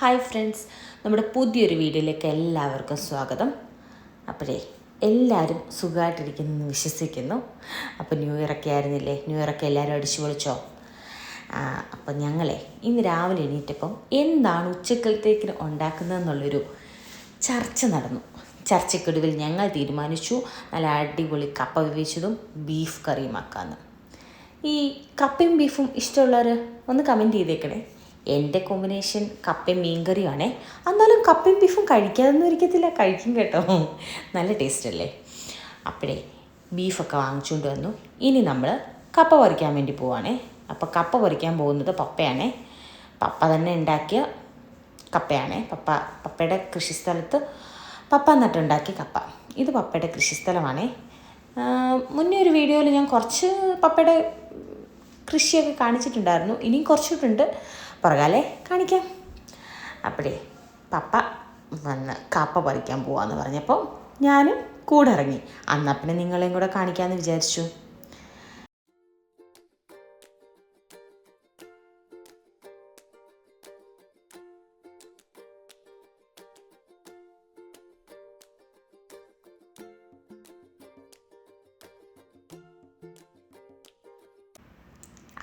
Hi friends. നമ്മുടെ പുതിയൊരു വീഡിയോയിലേക്ക് എല്ലാവർക്കും സ്വാഗതം. അപ്പോഴേ എല്ലാവരും സുഖമായിട്ടിരിക്കുന്നു വിശ്വസിക്കുന്നു. അപ്പോൾ ന്യൂ ഇയറൊക്കെ ആയിരുന്നില്ലേ? ന്യൂ ഇയറൊക്കെ എല്ലാവരും അടിച്ചു പൊളിച്ചോ? അപ്പോൾ അപ്പം ഞങ്ങളെ ഇന്ന് രാവിലെ എണീറ്റപ്പം എന്താണ് ഉച്ചക്കലത്തേക്ക് ഉണ്ടാക്കുന്നതെന്നുള്ളൊരു ചർച്ച നടന്നു. ചർച്ചയ്ക്കൊടുവിൽ ഞങ്ങൾ തീരുമാനിച്ചു നല്ല അടിപൊളി കപ്പ വിവേച്ചതും ബീഫ് കറിയും ആക്കാമെന്ന് ഈ കപ്പയും ബീഫും ഇഷ്ടമുള്ളവർ ഒന്ന് കമന്റ് ചെയ്തേക്കണേ. എന്റെ കോമ്പിനേഷൻ കപ്പയും മീൻകറിയുമാണേ എന്നാലും കപ്പയും ബീഫും കഴിക്കാതൊന്നും ഇരിക്കത്തില്ല. കഴിക്കും കേട്ടോ. നല്ല ടേസ്റ്റ് അല്ലേ? അപ്പോഴേ ബീഫൊക്കെ വാങ്ങിച്ചുകൊണ്ട് വന്നു. ഇനി നമ്മൾ കപ്പ പറിക്കാൻ വേണ്ടി പോവാണേ. അപ്പോൾ കപ്പ പറിക്കാൻ പോകുന്നത് പപ്പയാണേ. പപ്പ തന്നെ ഉണ്ടാക്കിയ കപ്പയാണേ. പപ്പ പപ്പയുടെ കൃഷിസ്ഥലത്ത് പപ്പ നട്ടുണ്ടാക്കിയ കപ്പ. ഇത് പപ്പയുടെ കൃഷിസ്ഥലമാണേ. മുന്നേ ഒരു വീഡിയോയിൽ ഞാൻ കുറച്ച് പപ്പയുടെ കൃഷിയൊക്കെ കാണിച്ചിട്ടുണ്ടായിരുന്നു. ഇനിയും കുറച്ചിട്ടുണ്ട്. പുറകാലെ കാണിക്കാം. അപ്പോഴേ പപ്പ വന്ന് കപ്പ പറിക്കാൻ പോവാന്ന് പറഞ്ഞപ്പോൾ ഞാനും കൂടെ ഇറങ്ങി. അന്നാ നിങ്ങളെയും കൂടെ കാണിക്കാമെന്ന് വിചാരിച്ചു.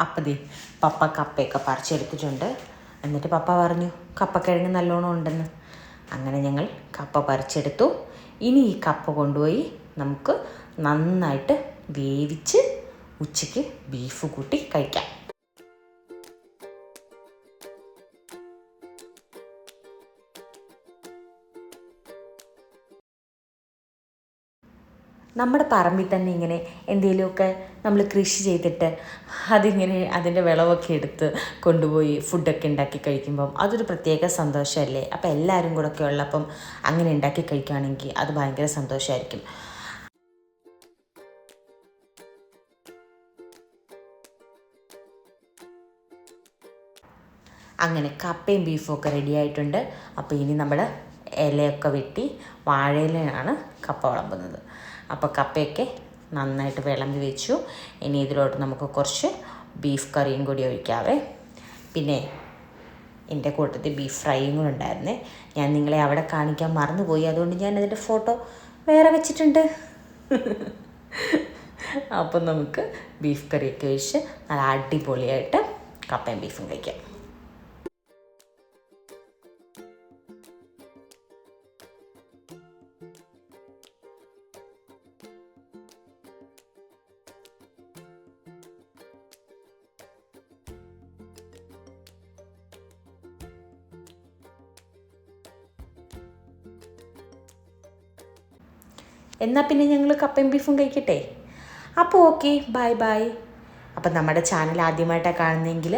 അപ്പം ദേ പപ്പ കപ്പയൊക്കെ പറിച്ചെടുത്തിട്ടുണ്ട്. എന്നിട്ട് പപ്പ പറഞ്ഞു കപ്പക്കിഴങ്ങ് നല്ലോണം ഉണ്ടെന്ന്. അങ്ങനെ ഞങ്ങൾ കപ്പ പറിച്ചെടുത്തു. ഇനി ഈ കപ്പ കൊണ്ടുപോയി നമുക്ക് നന്നായിട്ട് വേവിച്ച് ഉച്ചയ്ക്ക് ബീഫ് കൂട്ടി കഴിക്കാം. നമ്മുടെ പറമ്പിൽ തന്നെ ഇങ്ങനെ എന്തെങ്കിലുമൊക്കെ നമ്മൾ കൃഷി ചെയ്തിട്ട് അതിങ്ങനെ അതിന്റെ വിളവൊക്കെ എടുത്ത് കൊണ്ടുപോയി ഫുഡൊക്കെ ഉണ്ടാക്കി കഴിക്കുമ്പം അതൊരു പ്രത്യേക സന്തോഷമല്ലേ? അപ്പോൾ എല്ലാവരും കൂടെ ഒക്കെ ഉള്ളപ്പം അങ്ങനെ ഉണ്ടാക്കി കഴിക്കുകയാണെങ്കിൽ അത് ഭയങ്കര സന്തോഷമായിരിക്കും. അങ്ങനെ കപ്പയും ബീഫും ഒക്കെ റെഡി ആയിട്ടുണ്ട്. അപ്പോൾ ഇനി നമ്മൾ ഇലയൊക്കെ വെട്ടി വാഴയിലാണ് കപ്പ വിളമ്പുന്നത്. അപ്പോൾ കപ്പയൊക്കെ നന്നായിട്ട് വിളമ്പി വെച്ചു. ഇനി ഇതിലോട്ട് നമുക്ക് കുറച്ച് ബീഫ് കറിയും കൂടി ഒഴിക്കാവേ. പിന്നെ എന്റെ കൂട്ടത്തിൽ ബീഫ് ഫ്രൈയും കൂടെ ഉണ്ടായിരുന്നേ. ഞാൻ നിങ്ങളെ അവിടെ കാണിക്കാൻ മറന്നുപോയി. അതുകൊണ്ട് ഞാൻ അതിന്റെ ഫോട്ടോ വേറെ വെച്ചിട്ടുണ്ട്. അപ്പം നമുക്ക് ബീഫ് കറിയൊക്കെ ഒഴിച്ച് നല്ല അടിപൊളിയായിട്ട് കപ്പയും ബീഫും കഴിക്കാം. എന്നാൽ പിന്നെ ഞങ്ങൾ കപ്പയും ബീഫും കഴിക്കട്ടെ? അപ്പോൾ ഓക്കെ ബൈ ബൈ അപ്പം നമ്മുടെ ചാനൽ ആദ്യമായിട്ടാണ് കാണുന്നതെങ്കിൽ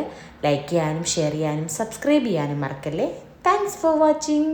ലൈക്ക് ചെയ്യാനും ഷെയർ ചെയ്യാനും സബ്സ്ക്രൈബ് ചെയ്യാനും മറക്കല്ലേ? Thanks for watching